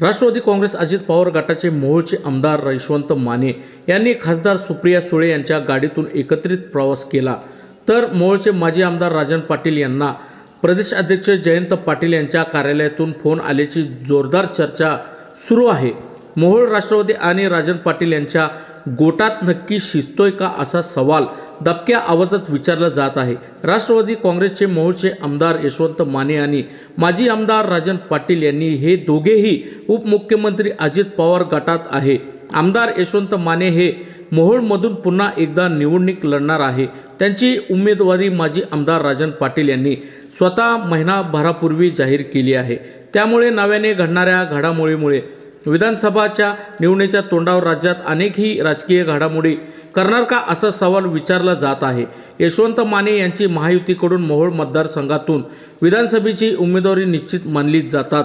राष्ट्रवादी काँग्रेस अजित पवार गटाचे मोहोळचे आमदार यशवंत माने यांनी खासदार सुप्रिया सुळे यांच्या गाडीतून एकत्रित प्रवास केला. तर मोहोळचे माजी आमदार राजन पाटील यांना प्रदेश अध्यक्ष जयंत पाटील यांच्या कार्यालयातून फोन आल्याची जोरदार चर्चा सुरू आहे. मोहोळ राष्ट्रवादी आणि राजन पाटील यांच्या गोटात नक्की शिजतोय का असा सवाल दबक्या आवाजात विचारला जात आहे. राष्ट्रवादी काँग्रेसचे मोहोळचे आमदार यशवंत माने आणि माजी आमदार राजन पाटील यांनी हे दोघेही उपमुख्यमंत्री अजित पवार गटात आहे. आमदार यशवंत माने हे मोहोळमधून पुन्हा एकदा निवडणूक लढणार आहे. त्यांची उमेदवारी माजी आमदार राजन पाटील यांनी स्वतः महिनाभरापूर्वी जाहीर केली आहे. त्यामुळे नव्याने घडणाऱ्या घडामोडीमुळे विधानसभाच्या निवडणुकीच्या तोंडावर राज्यात अनेकही राजकीय घडामोडी करणार का असा सवाल विचारला जात आहे. यशवंत माने यांची महायुतीकडून मोहोळ मतदारसंघातून विधानसभेची उमेदवारी निश्चित मानली जातात.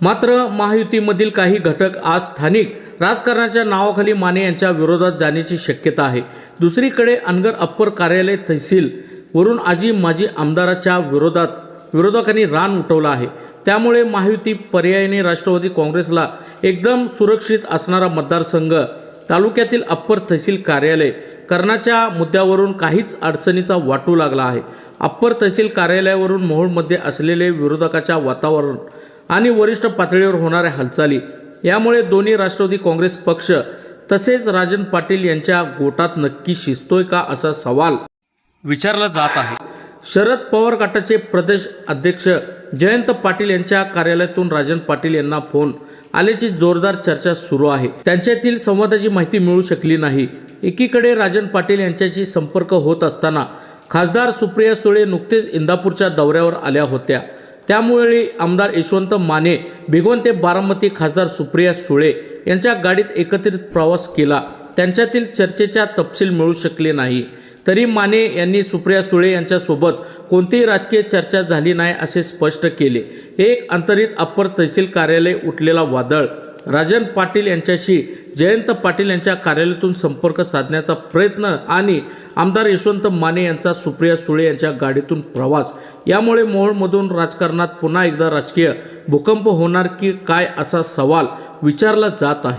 मात्र महायुतीमधील काही घटक आज स्थानिक राजकारणाच्या नावाखाली माने यांच्या विरोधात जाण्याची शक्यता आहे. दुसरीकडे अनगर अप्पर कार्यालय तहसील वरून आजी माजी आमदाराच्या विरोधात विरोधकांनी रान उठवलं आहे. त्यामुळे महायुती पर्यायाने राष्ट्रवादी काँग्रेसला एकदम सुरक्षित असणारा मतदारसंघ तालुक्यातील अप्पर तहसील कार्यालय करण्याच्या मुद्द्यावरून काहीच अडचणीचा वाटू लागला आहे. अप्पर तहसील कार्यालयावरून मोहोळमध्ये असलेले विरोधकाच्या वातावरण आणि वरिष्ठ पातळीवर होणाऱ्या हालचाली यामुळे दोन्ही राष्ट्रवादी काँग्रेस पक्ष तसेच राजन पाटील यांच्या गोटात नक्की शिजतोय का असा सवाल विचारला जात आहे. शरद पवार गटाचे प्रदेश अध्यक्ष जयंत पाटील यांच्या कार्यालयातून राजन पाटील यांना फोन. आल्याची जोरदार चर्चा सुरू आहे. त्यांच्यातील संवादाची माहिती मिळू शकली नाही. एकीकडे राजन पाटील यांच्याशी संपर्क होत असताना खासदार सुप्रिया सुळे नुकतेच इंदापूरच्या दौऱ्यावर आल्या होत्या. त्यामुळे आमदार यशवंत माने भिगवण ते बारामती खासदार सुप्रिया सुळे यांच्या गाडीत एकत्रित प्रवास केला. त्यांच्यातील चर्चेचा तपशील मिळू शकले नाही. तरी माने यांनी सुप्रिया सुळे यांच्यासोबत कोणतीही राजकीय चर्चा झाली नाही असे स्पष्ट केले. एक अंतरित अप्पर तहसील कार्यालय उठलेला वादळ. राजन पाटील यांच्याशी जयंत पाटील यांच्या कार्यालयातून संपर्क साधण्याचा प्रयत्न आणि आमदार यशवंत माने यांचा सुप्रिया सुळे यांच्या गाडीतून प्रवास. यामुळे मोहोळमधून राजकारणात पुन्हा एकदा राजकीय भूकंप होणार की काय असा सवाल विचारला जात आहे.